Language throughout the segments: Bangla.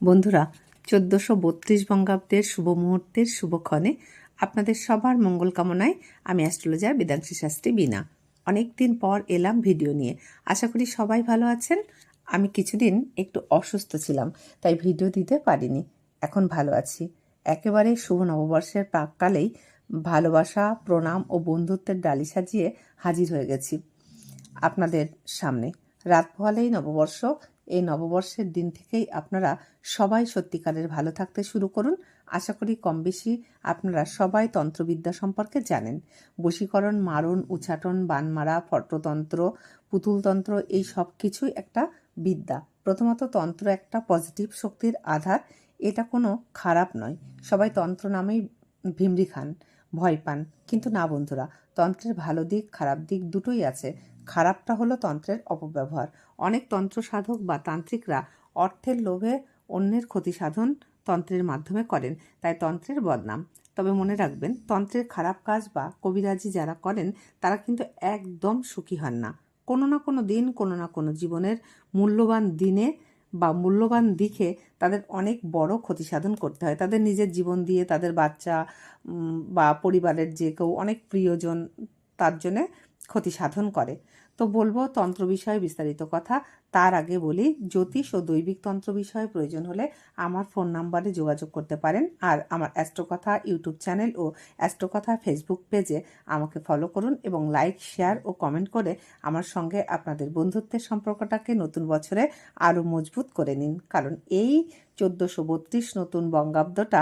বন্ধুরা, চোদ্দোশো বত্রিশ বঙ্গাব্দের শুভ মুহূর্তের শুভক্ষণে আপনাদের সবার মঙ্গল কামনায় আমি অ্যাস্ট্রোলজার বেদাংশী শাস্ত্রী বিনা অনেক দিন পর এলাম ভিডিও নিয়ে। আশা করি সবাই ভালো আছেন। আমি কিছুদিন একটু অসুস্থ ছিলাম, তাই ভিডিও দিতে পারিনি। এখন ভালো আছি। একেবারে শুভ নববর্ষের প্রাককালেই ভালোবাসা, প্রণাম ও বন্ধুত্বের ডালি সাজিয়ে হাজির হয়ে গেছি আপনাদের সামনে। রাত পোহালেই নববর্ষ এই নববর্ষের দিন থেকেই আপনারা সবাই সত্যিকারের ভালো থাকতে শুরু করুন। আশা করি কম বেশি আপনারা সবাই তন্ত্রবিদ্যা সম্পর্কে জানেন। বশীকরণ, মারণ, উচ্চাটন, বানমারা ফটতন্ত্র পুতুলতন্ত্র এই সব কিছুই একটা বিদ্যা। প্রথমত তন্ত্র একটা পজিটিভ শক্তির আধার। এটা কোনো খারাপ নয়। সবাই তন্ত্র নামেই ভিমরি খান, ভয় পান। কিন্তু না বন্ধুরা, তন্ত্রের ভালো দিক, খারাপ দিক দুটোই আছে। খারাপটা হলো তন্ত্রের অপব্যবহার। অনেক তন্ত্র সাধক বা তান্ত্রিকরা অর্থের লোভে অন্যের ক্ষতি সাধন তন্ত্রের মাধ্যমে করেন, তাই তন্ত্রের বদনাম। তবে মনে রাখবেন, তন্ত্রের খারাপ কাজ বা কবিরাজি যারা করেন, তারা কিন্তু একদম সুখী হন না। কোনো না কোনো দিন, কোনো না কোনো জীবনের মূল্যবান দিনে বা মূল্যবান দিকে তাদের অনেক বড় ক্ষতি সাধন করতে হয়। তাদের নিজের জীবন দিয়ে তাদের বাচ্চা বা পরিবারের যে কেউ অনেক প্রিয়জন, তার জন্যে ক্ষতি সাধন করে। তো বলব তন্ত্র বিষয়ে বিস্তারিত কথা। তার আগে বলি, জ্যোতিষ ও দৈবিক তন্ত্র বিষয়ে প্রয়োজন হলে আমার ফোন নাম্বারে যোগাযোগ করতে পারেন। আর আমার অ্যাস্ট্রোকথা ইউটিউব চ্যানেল ও অ্যাস্ট্রোকথা ফেসবুক পেজে আমাকে ফলো করুন এবং লাইক, শেয়ার ও কমেন্ট করে আমার সঙ্গে আপনাদের বন্ধুত্বের সম্পর্কটাকে নতুন বছরে আরও মজবুত করে নিন। কারণ এই চোদ্দোশো বত্রিশ নতুন বঙ্গাব্দটা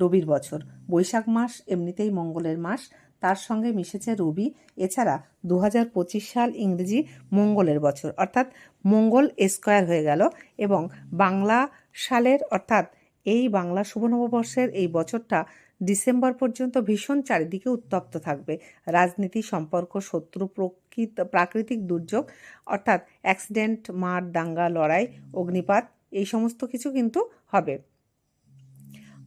রবির বছর। বৈশাখ মাস, এমনিতেই মঙ্গলের মাস। তার সঙ্গে মিশেছে রবি। এছাড়া দু হাজার পঁচিশ সাল ইংরেজি মঙ্গলের বছর, অর্থাৎ মঙ্গল স্কোয়ার হয়ে গেল এবং বাংলা সালের, অর্থাৎ এই বাংলা শুভ নববর্ষের এই বছরটা ডিসেম্বর পর্যন্ত ভীষণ চারিদিকে উত্তপ্ত থাকবে। রাজনীতি, সম্পর্ক, শত্রু, প্রকৃত, প্রাকৃতিক দুর্যোগ, অর্থাৎ অ্যাক্সিডেন্ট, মার, দাঙ্গা, লড়াই, অগ্নিপাত, এই সমস্ত কিছু কিন্তু হবে।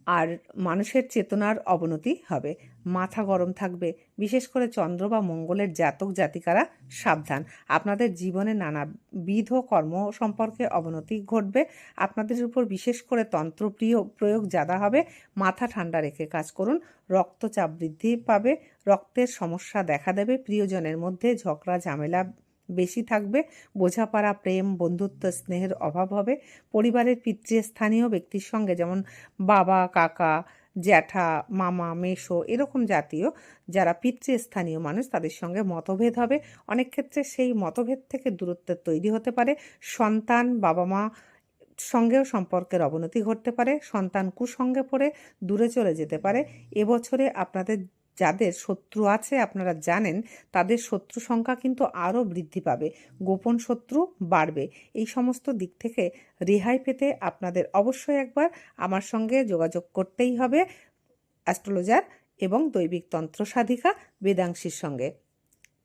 আর মানুষের চেতনার অবনতি হবে। মাথা গরম থাকবে। বিশেষ করে চন্দ্র বা মঙ্গলের জাতক জাতিকারা সাবধান। আপনাদের জীবনে নানাবিধ কর্ম সম্পর্কে অবনতি ঘটবে। আপনাদের উপর বিশেষ করে তন্ত্রপ্রিয় প্রয়োগ জাদা হবে। মাথা ঠান্ডা রেখে কাজ করুন। রক্তচাপ বৃদ্ধি পাবে। রক্তের সমস্যা দেখা দেবে। প্রিয়জনের মধ্যে ঝগড়া, ঝামেলা বেশি থাকবে। বোঝাপড়া, প্রেম, বন্ধুত্ব, স্নেহের অভাব হবে। পরিবারের পিতৃস্থানীয় ব্যক্তির সঙ্গে যেমন বাবা, কাকা জ্যাঠা, মামা মেশো এরকম জাতীয় যারা পিতৃস্থানীয় মানুষ তাদের সঙ্গে মতভেদ হবে। অনেক ক্ষেত্রে সেই মতভেদ থেকে দূরত্বের তৈরি হতে পারে। সন্তান বাবা মা সঙ্গেও সম্পর্কের অবনতি ঘটতে পারে। সন্তান কুসঙ্গে পড়ে দূরে চলে যেতে পারে। এবছরে আপনাদের যাদের শত্রু আছে আপনারা জানেন, তাদের শত্রু সংখ্যা কিন্তু আরও বৃদ্ধি পাবে। গোপন শত্রু বাড়বে। এই সমস্ত দিক থেকে রেহাই পেতে আপনাদের অবশ্যই একবার আমার সঙ্গে যোগাযোগ করতেই হবে, অ্যাস্ট্রোলজার এবং দৈবিক তন্ত্র সাধিকা বেদাংশীর সঙ্গে।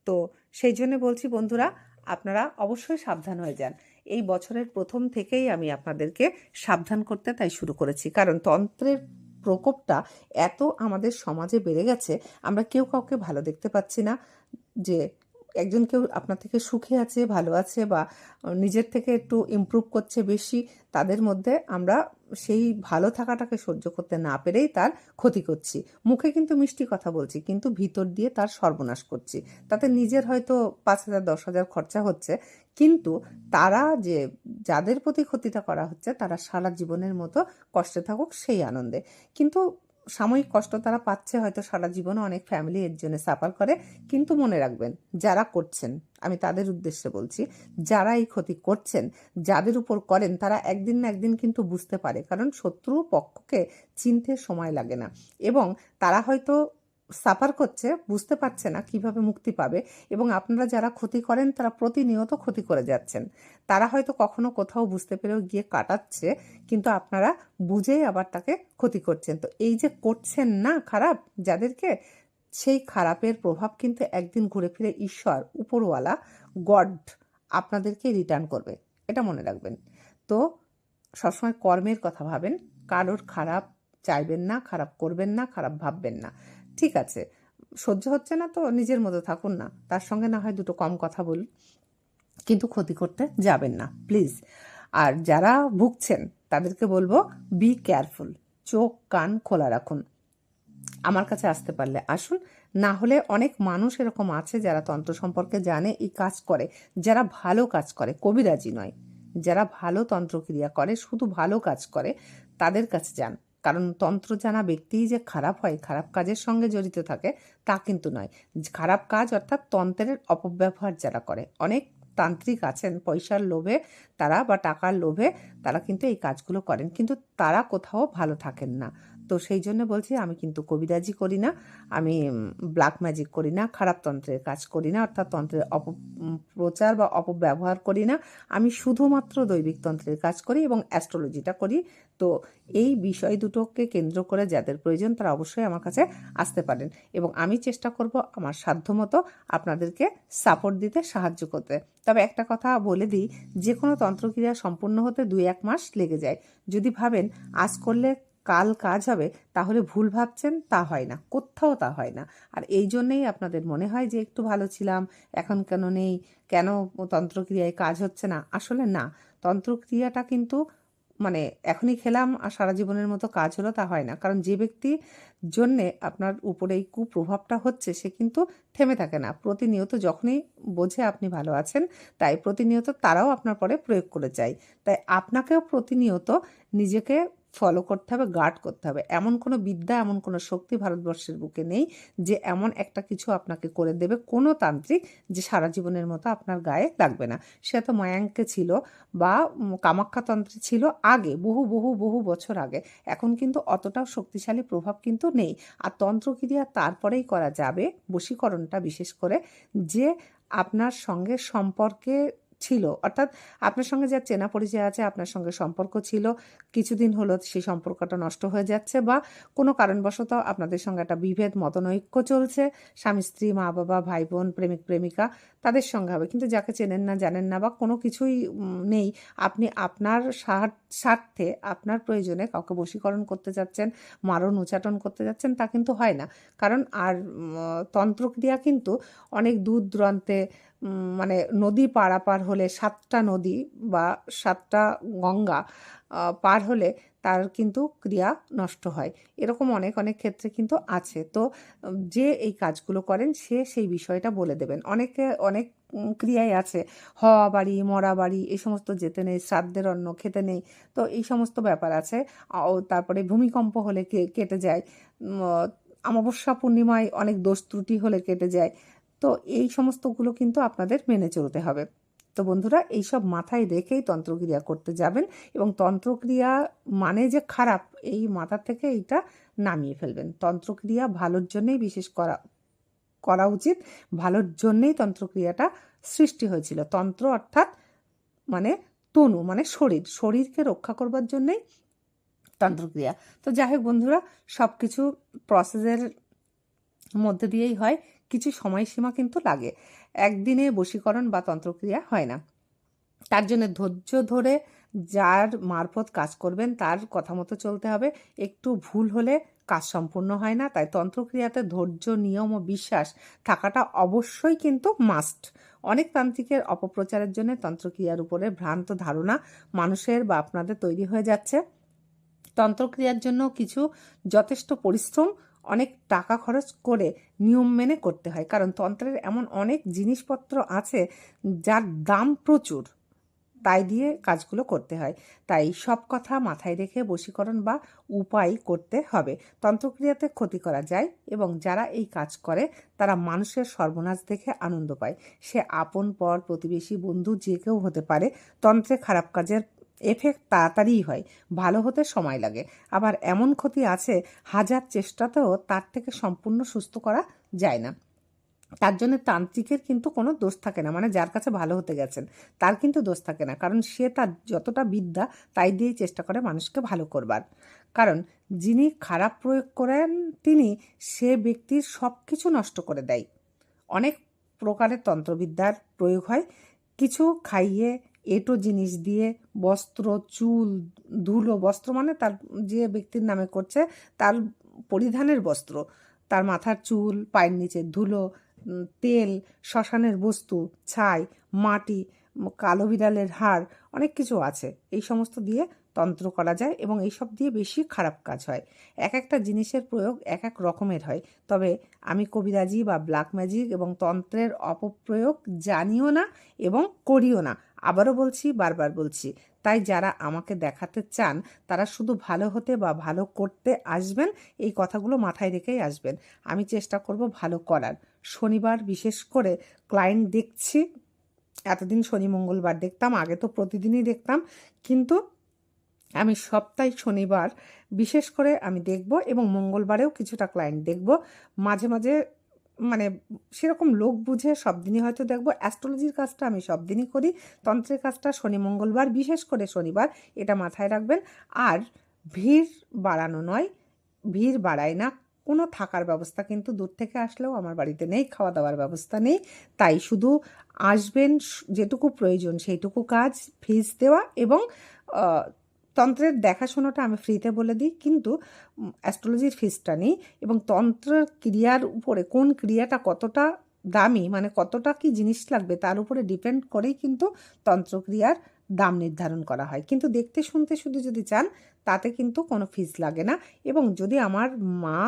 তো সেই জন্য বলছি বন্ধুরা, আপনারা অবশ্যই সাবধান হয়ে যান। এই বছরের প্রথম থেকেই আমি আপনাদেরকে সাবধান করতে তাই শুরু করেছি। কারণ তন্ত্রের প্রকোপটা এত আমাদের সমাজে বেড়ে গেছে আমরা কেউ কাউকে ভালো দেখতে পাচ্ছি না যে একজন কেউ আপনার থেকে সুখে আছে, ভালো আছে বা নিজের থেকে একটু ইমপ্রুভ করছে বেশি, তাদের মধ্যে আমরা সেই ভালো থাকাটাকে সহ্য করতে না পেরেই তার ক্ষতি করছি। মুখে কিন্তু মিষ্টি কথা বলছি, কিন্তু ভিতর দিয়ে তার সর্বনাশ করছি। তাতে নিজের হয়তো পাঁচ হাজার, দশ হাজার খরচা হচ্ছে, কিন্তু তারা যে, যাদের প্রতি ক্ষতিটা করা হচ্ছে, তারা সারা জীবনের মতো কষ্টে থাকুক সেই আনন্দে। কিন্তু সাময়িক কষ্ট তারা পাচ্ছে হয়তো সারা জীবনে অনেক ফ্যামিলি এর জন্য সাফার করে, কিন্তু মনে রাখবেন, যারা করছেন, আমি তাদের উদ্দেশ্যে বলছি, যারা এই ক্ষতি করছেন, যাদের উপর করেন, তারা একদিন না একদিন কিন্তু বুঝতে পারে, কারণ শত্রু পক্ষকে চিনতে সময় লাগে না। এবং তারা হয়তো সাফার করছে, বুঝতে পারছে না কীভাবে মুক্তি পাবে এবং আপনারা যারা ক্ষতি করেন তারা প্রতিনিয়ত ক্ষতি করে যাচ্ছেন। তারা হয়তো কখনো কোথাও বুঝতে পেরেও গিয়ে কাটাচ্ছে, কিন্তু আপনারা বুঝেই আবার তাকে ক্ষতি করছেন। তো এই যে করছেন না খারাপ, যাদেরকে সেই খারাপের প্রভাব কিন্তু একদিন ঘুরে ফিরে ঈশ্বর, উপরওয়ালা, গড আপনাদেরকে রিটার্ন করবে। এটা মনে রাখবেন। তো সবসময় কর্মের কথা ভাবেন, কারোর খারাপ চাইবেন না, খারাপ করবেন না, খারাপ ভাববেন না। ঠিক আছে, সহ্য হচ্ছে না তো, নিজের মতো থাকুন না। তার সঙ্গে না হয় দুটো কম কথা বলুন, কিন্তু ক্ষতি করতে যাবেন না প্লিজ আর যারা ভুগছেন, তাদেরকে বলব বি কেয়ারফুল চোখ, কান খোলা রাখুন। আমার কাছে আসতে পারলে আসুন। না হলে অনেক মানুষ এরকম আছে যারা তন্ত্র সম্পর্কে জানে, এই কাজ করে। যারা ভালো কাজ করে, কবিরাজি নয়। যারা ভালো তন্ত্রক্রিয়া করে, শুধু ভালো কাজ করে, তাদের কাছে যান। কারণ তন্ত্র জানা ব্যক্তিই যে খারাপ হয়, খারাপ কাজের সঙ্গে জড়িত থাকে, তা কিন্তু নয়। খারাপ কাজ অর্থাৎ তন্ত্রের অপব্যবহার যারা করে। অনেক তান্ত্রিক আছেন, পয়সার লোভে তারা বা টাকার লোভে তারা কিন্তু এই কাজগুলো করেন। কিন্তু তারা কোথাও ভালো থাকেন না। তো সেই জন্য বলছি, আমি কিন্তু কবিরাজি করি না, আমি ব্ল্যাক ম্যাজিক করি না, খারাপ তন্ত্রের কাজ করি না, অর্থাৎ তন্ত্রের অপপ্রচার বা অপব্যবহার করি না, আমি শুধুমাত্র দৈবিক তন্ত্রের কাজ করি এবং অ্যাস্ট্রোলজিটা করি। তো এই বিষয় দুটোকে কেন্দ্র করে যাদের প্রয়োজন তারা অবশ্যই আমার কাছে আসতে পারেন এবং আমি চেষ্টা করব আমার সাধ্যমতো আপনাদেরকে সাপোর্ট দিতে, সাহায্য করতে। তবে একটা কথা বলে দিই যে কোনো তন্ত্রক্রিয়া সম্পূর্ণ হতে দুই এক মাস লেগে যায়। যদি ভাবেন, আজ করলে কাল কাজ হবে, তাহলে ভুল ভাবছেন, তা হয় না। কোথাও তা হয় না। আর এই জন্যেই আপনাদের মনে হয় যে একটু ভালো ছিলাম, এখন কেন নেই, কেন তন্ত্রক্রিয়ায় কাজ হচ্ছে না? আসলে না। তন্ত্রক্রিয়াটা কিন্তু মানে এখনই খেলাম আর সারা জীবনের মতো কাজ হলো, তা হয় না। কারণ যে ব্যক্তি জন্যে আপনার উপরে এই কুপ্রভাবটা হচ্ছে, সে কিন্তু থেমে থাকে না। প্রতিনিয়ত যখনই বোঝে আপনি ভালো আছেন, তাই প্রতিনিয়ত তারাও আপনার পরে প্রয়োগ করে চাই তাই আপনাকেও প্রতিনিয়ত নিজেকে ফলো করতে হবে গার্ড করতে হবে। এমন কোনো বিদ্যা, এমন কোনো শক্তি ভারতবর্ষের বুকে নেই যে এমন একটা কিছু আপনাকে করে দেবে কোনো তান্ত্রিক যে সারা জীবনের মতো আপনার গায়ে লাগবে না। সে তো ময়াঙ্কে ছিল বা কামাখ্যাতন্ত্রে ছিল আগে, বহু বহু বহু বছর আগে। এখন কিন্তু অতটাও শক্তিশালী প্রভাব কিন্তু নেই। আর তন্ত্রক্রিয়া তারপরেই করা যাবে বশীকরণটা বিশেষ করে যে আপনার সঙ্গে সম্পর্কে ছিল। অর্থাৎ আপনার সঙ্গে যা চেনা পরিচয় আছে, আপনার সঙ্গে সম্পর্ক ছিল, কিছুদিন হলো সেই সম্পর্কটা নষ্ট হয়ে যাচ্ছে বা কোনো কারণবশত আপনাদের সঙ্গে একটা বিভেদ, মতনৈক্য চলছে। স্বামী, স্ত্রী মা বাবা ভাই বোন প্রেমিক, প্রেমিকা তাদের সঙ্গে হবে। কিন্তু যাকে চেনেন না, জানেন না বা কোনো কিছুই নেই, আপনি আপনার স্বার্থে আপনার প্রয়োজনে কাউকে বশীকরণ করতে যাচ্ছেন, মারণ, উচাটন করতে যাচ্ছেন তা কিন্তু হয় না। কারণ আর তন্ত্রক্রিয়া কিন্তু অনেক দূর দূরান্তে মানে নদী পারাপার হলে সাতটা নদী বা সাতটা গঙ্গা পার হলে তার কিন্তু ক্রিয়া নষ্ট হয়। এরকম অনেক অনেক ক্ষেত্রে কিন্তু আছে। তো যে এই কাজগুলো করেন, সে সেই বিষয়টা বলে দেবেন। অনেকে, অনেক ক্রিয়ায় আছে। হওয়া বাড়ি, মরা বাড়ি, এই সমস্ত যেতে নেই, শ্রাদ্ধের অন্ন খেতে নেই, তো এই সমস্ত ব্যাপার আছে। তারপরে ভূমিকম্প হলে কেটে যায়। অমাবস্যা পূর্ণিমায় অনেক দোষ ত্রুটি হলে কেটে যায়। তো এই সমস্তগুলো কিন্তু আপনাদের মেনে চলতে হবে। তো বন্ধুরা, এইসব মাথায় রেখেই তন্ত্রক্রিয়া করতে যাবেন এবং তন্ত্রক্রিয়া মানে যে খারাপ, এই মাথা থেকে এইটা নামিয়ে ফেলবেন। তন্ত্রক্রিয়া ভালোর জন্যেই বিশেষ করা করা উচিত। ভালোর জন্যেই তন্ত্রক্রিয়াটা সৃষ্টি হয়েছিল। তন্ত্র অর্থাৎ মানে তনু মানে শরীর। শরীরকে রক্ষা করবার জন্যেই তন্ত্রক্রিয়া। তো যাই হোক বন্ধুরা সব কিছু প্রসেসের মধ্যে দিয়েই হয়। কিছু সময়সীমা কিন্তু লাগে। একদিনে বশীকরণ বা তন্ত্রক্রিয়া হয় না। তার জন্য ধৈর্য ধরে যার মারফত কাজ করবেন, তার কথা মতো চলতে হবে। একটু ভুল হলে কাজ সম্পূর্ণ হয় না। তাই তন্ত্রক্রিয়াতে ধৈর্য, নিয়ম ও বিশ্বাস থাকাটা অবশ্যই কিন্তু মাস্ট অনেক তান্ত্রিকের অপপ্রচারের জন্য তন্ত্রক্রিয়ার উপরে ভ্রান্ত ধারণা মানুষের বা আপনাদের তৈরি হয়ে যাচ্ছে। তন্ত্রক্রিয়ার জন্য কিছু যথেষ্ট পরিশ্রম অনেক টাকা খরচ করে নিয়ম মেনে করতে হয়। কারণ তন্ত্রের এমন অনেক জিনিসপত্র আছে যার দাম প্রচুর। তাই দিয়ে কাজগুলো করতে হয়। তাই সব কথা মাথায় রেখে বশীকরণ বা উপায় করতে হবে। তন্ত্রক্রিয়াতে ক্ষতি করা যায় এবং যারা এই কাজ করে, তারা মানুষের সর্বনাশ দেখে আনন্দ পায়। সে আপন, পর প্রতিবেশী, বন্ধু যে কেউ হতে পারে, তন্ত্রে খারাপ কাজের এফেক্ট তাড়াতাড়িই হয়, ভালো হতে সময় লাগে। আবার এমন ক্ষতি আছে, হাজার চেষ্টাতেও তার থেকে সম্পূর্ণ সুস্থ করা যায় না। তার জন্য তান্ত্রিকের কিন্তু কোনো দোষ থাকে না মানে যার কাছে ভালো হতে গেছেন, তার কিন্তু দোষ থাকে না, কারণ সে তার যতটা বিদ্যা তাই দিয়েই চেষ্টা করে মানুষকে ভালো করবার। কারণ যিনি খারাপ প্রয়োগ করেন, তিনি সে ব্যক্তির সব কিছু নষ্ট করে দেয়। অনেক প্রকারের তন্ত্রবিদ্যার প্রয়োগ হয়, কিছু খাইয়ে এটো জিনিস দিয়ে বস্ত্র, চুল, ধুলো, বস্ত্র মানে তার যে ব্যক্তির নামে করছে তার পরিধানের বস্ত্র। তার মাথার চুল, পায়ের নিচে ধুলো তেল, শ্মশানের বস্তু, ছাই, মাটি, কালো বিড়ালের হাড়, অনেক কিছু আছে। এই সমস্ত দিয়ে তন্ত্র করা যায় এবং এইসব দিয়ে বেশি খারাপ কাজ হয়। এক একটা জিনিসের প্রয়োগ এক এক রকমের হয়। তবে আমি কবিরাজি বা ব্ল্যাক ম্যাজিক এবং তন্ত্রের অপপ্রয়োগ জানিও না এবং করিও না। আবারও বলছি, বারবার বলছি, তাই যারা আমাকে দেখাতে চান, তারা শুধু ভালো হতে বা ভালো করতে আসবেন, এই কথাগুলো মাথায় রেখেই আসবেন। আমি চেষ্টা করব ভালো করার। শনিবার বিশেষ করে ক্লায়েন্ট দেখছি, এতদিন শনি, মঙ্গলবার দেখতাম, আগে তো প্রতিদিনই দেখতাম, কিন্তু আমি সপ্তাহে শনিবার বিশেষ করে আমি দেখব এবং মঙ্গলবারেও কিছুটা ক্লায়েন্ট দেখব। মাঝে মাঝে মানে সেরকম লোক বুঝে সব দিনই হয়তো দেখব। অ্যাস্ট্রোলজির কাজটা আমি সব দিনই করি। তন্ত্রের কাজটা শনি, মঙ্গলবার, বিশেষ করে শনিবার, এটা মাথায় রাখবেন। আর ভিড় বাড়ানো নয়, ভিড় বাড়ায় না। কোনো থাকার ব্যবস্থা কিন্তু দূর থেকে আসলেও আমার বাড়িতে নেই খাওয়া দাওয়ার ব্যবস্থা নেই। তাই শুধু আসবেন, যেটুকু প্রয়োজন সেইটুকু কাজ ফিজ দেওয়া এবং তন্ত্রের দেখাশোনাটা আমি ফ্রিতে বলে দিই, কিন্তু অ্যাস্ট্রোলজির ফিসটা নেই এবং তন্ত্রের ক্রিয়ার উপরে কোন ক্রিয়াটা কতটা দামি মানে কতটা কি জিনিস লাগবে, তার উপরে ডিপেন্ড করেই কিন্তু তন্ত্রক্রিয়ার দাম নির্ধারণ করা হয়। কিন্তু দেখতে শুনতে শুধু যদি চান, তাতে কিন্তু কোনো ফিস লাগে না এবং যদি আমার মা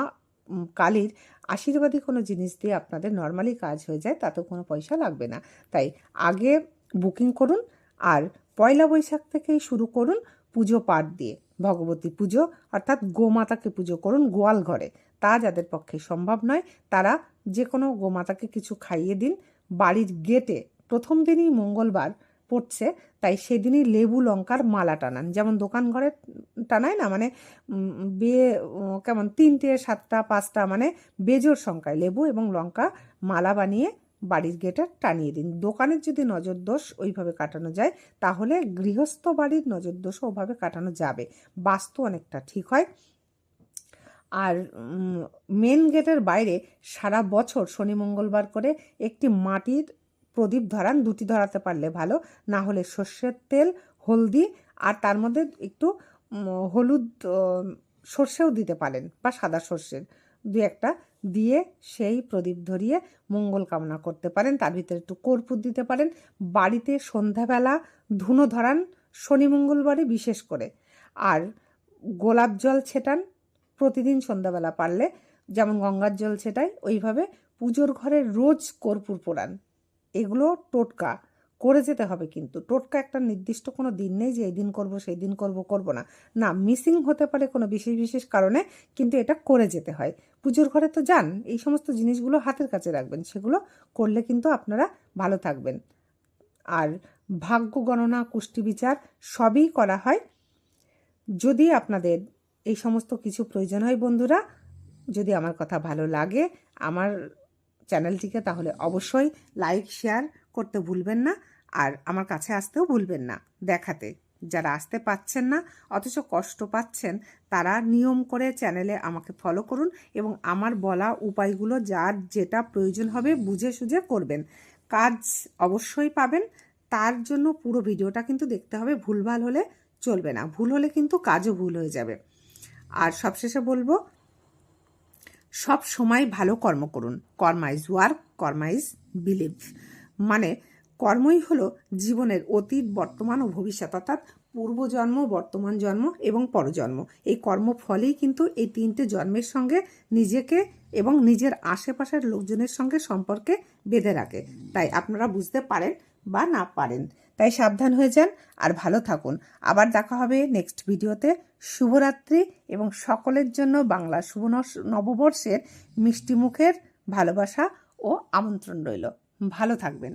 কালীর আশীর্বাদী কোনো জিনিস দিয়ে আপনাদের নর্মালি কাজ হয়ে যায়, তাতেও কোনো পয়সা লাগবে না। তাই আগে বুকিং করুন আর পয়লা বৈশাখ থেকেই শুরু করুন পুজো পাঠ দিয়ে ভগবতী পুজো অর্থাৎ গোমাতাকে পুজো করুন গোয়াল ঘরে। তা যাদের পক্ষে সম্ভব নয় তারা যে কোনো গোমাতাকে কিছু খাইয়ে দিন। বাড়ির গেটে প্রথম দিনই মঙ্গলবার পড়ছে তাই সেদিনই লেবু লঙ্কার মালা টানান। যেমন দোকান ঘরে টানায় না মানে উম, বে কেমন তিনটে সাতটা পাঁচটা মানে বেজোর সংখ্যায় লেবু এবং লঙ্কা মালা বানিয়ে বাড়ির গেটে টানিয়ে দিন। দোকানের যদি নজর দোষ ওইভাবে কাটানো যায়, তাহলে গৃহস্থ বাড়ির নজর দোষও ওভাবে কাটানো যাবে। বাস্তু অনেকটা ঠিক হয়। আর মেন গেটের বাইরে সারা বছর শনি মঙ্গলবার করে একটি মাটির প্রদীপ ধরান, দুটি ধরাতে পারলে ভালো। না হলে সর্ষের তেল, হলদি আর তার মধ্যে একটু হলুদ সর্ষেও দিতে পারেন বা সাদা সর্ষের। দু একটা দিয়ে সেই প্রদীপ ধরিয়ে মঙ্গল কামনা করতে পারেন। তার ভিতরে একটু কর্পূর দিতে পারেন। বাড়িতে সন্ধ্যাবেলা ধুনো ধরান শনি মঙ্গলবারে বিশেষ করে। আর গোলাপ জল ছেটান প্রতিদিন সন্ধ্যাবেলা পারলে। যেমন গঙ্গার জল ছেটাই, ওইভাবে পুজোর ঘরে রোজ কর্পূর পোড়ান। এগুলো টোটকা। করে যেতে হবে কিন্তু। টোটকা একটা নির্দিষ্ট কোনো দিন নেই যে এই দিন করব, সেই দিন করব করব না। না মিসিং হতে পারে কোনো বিশেষ বিশেষ কারণে, কিন্তু এটা করে যেতে হয়। পুজোর ঘরে তো যান, এই সমস্ত জিনিসগুলো হাতের কাছে রাখবেন, সেগুলো করলে কিন্তু আপনারা ভালো থাকবেন। আর ভাগ্য গণনা, কুষ্টি বিচার সবই করা হয়। যদি আপনাদের এই সমস্ত কিছু প্রয়োজন হয় বন্ধুরা, যদি আমার কথা ভালো লাগে, আমার চ্যানেলটিকে তাহলে অবশ্যই লাইক, শেয়ার করতে ভুলবেন না আর আমার কাছে আসতেও ভুলবেন না দেখাতে। যারা আসতে পাচ্ছেন না, অথচ কষ্ট পাচ্ছেন, তারা নিয়ম করে চ্যানেলে আমাকে ফলো করুন এবং আমার বলা উপায়গুলো যার যেটা প্রয়োজন হবে বুঝে সুঝে করবেন। কাজ অবশ্যই পাবেন, তার জন্য পুরো ভিডিওটা কিন্তু দেখতে হবে, ভুলভাল হলে চলবে না, ভুল হলে কিন্তু কাজও ভুল হয়ে যাবে। আর সবশেষে বলব, সব সময় ভালো কর্ম করুন, karma is work, karma is believe. মানে কর্মই হলো জীবনের অতীত, বর্তমান ও ভবিষ্যৎ, অর্থাৎ পূর্বজন্ম, বর্তমান জন্ম এবং পরজন্ম। এই কর্মফলেই কিন্তু এই তিনটে জন্মের সঙ্গে নিজেকে এবং নিজের আশেপাশের লোকজনের সঙ্গে সম্পর্কে বেঁধে রাখে। তাই আপনারা বুঝতে পারেন বা না পারেন। তাই সাবধান হয়ে যান আর ভালো থাকুন। আবার দেখা হবে নেক্সট ভিডিওতে। শুভরাত্রি এবং সকলের জন্য বাংলা শুভ নববর্ষের মিষ্টি মুখের ভালোবাসা ও আমন্ত্রণ রইল। ভালো থাকবেন।